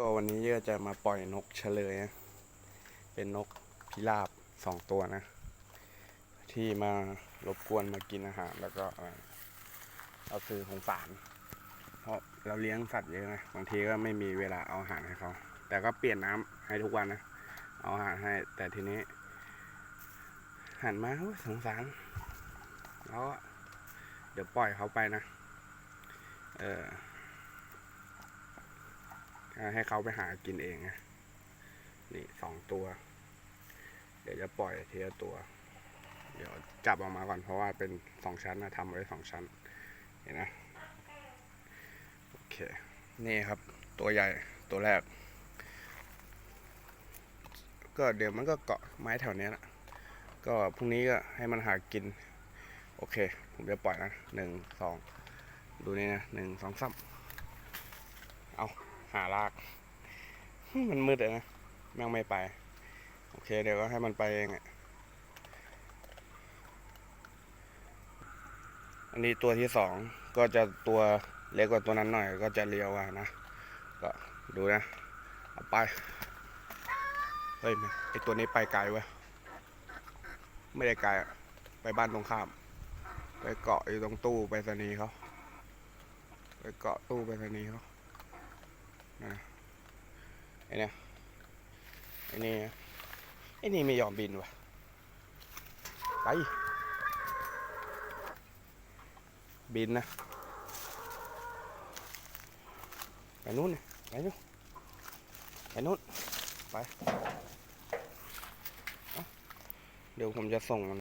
ก็วันนี้ก็จะมาปล่อยนกเฉลยนะเป็นนกพิราบสองตัวนะ ที่มารบกวนมากินอาหารแล้วก็อะไราคือสงสารเพราะเราเลี้ยงสัตว์เยอะไงบางทีก็ไม่มีเวลาเอาอาหารให้เขา แต่ก็เปลี่ยนน้ำให้ทุกวันนะเอาอาหารให้ แต่ทีนี้ หันมาสงสารแล้วเดี๋ยวปล่อยเขาไปนะ เออ ให้เขาไปหากินเองนะนี่สองตัว เดี๋ยวจะปล่อยทีละตัว เดี๋ยวจับออกมาก่อนเพราะว่าเป็นสองชั้นนะทำไว้สองชั้น เห็นนะโอเค นี่ครับตัวใหญ่ตัวแรก ก็เดี๋ยวมันก็เกาะไม้แถวเนี้ยนะก็พรุ่งนี้ก็ให้มันหากิน โอเค ผมจะปล่อยนะหนึ่งสองดูนี่นะหนึ่งสองสามเอา หาลาก มันมืดเลยนะแม่งไม่ไป โอเค เดี๋ยวก็ให้มันไปเองอะอันนี้ตัวที่สองก็จะตัวเล็กกว่าตัวนั้นหน่อย ก็จะเลี้ยวอะนะ ก็ดูนะ เอาไป เฮ้ยไอตัวนี้ไปไกลเว้ยไม่ได้ไกลอะไปบ้านตรงข้าม ไปเกาะอยู่ตรงตู้ไปรษณีย์เขาไปเกาะตู้ไปรษณีย์เขา นะไอ้เนี่ยไอ้นี่นะไอ้นี่ไม่ยอมบินว่ะ ไป บินนะ ไปนู่นนะไปนู่นไปนู่นไปเอ้าเดี๋ยวผมจะส่งมัน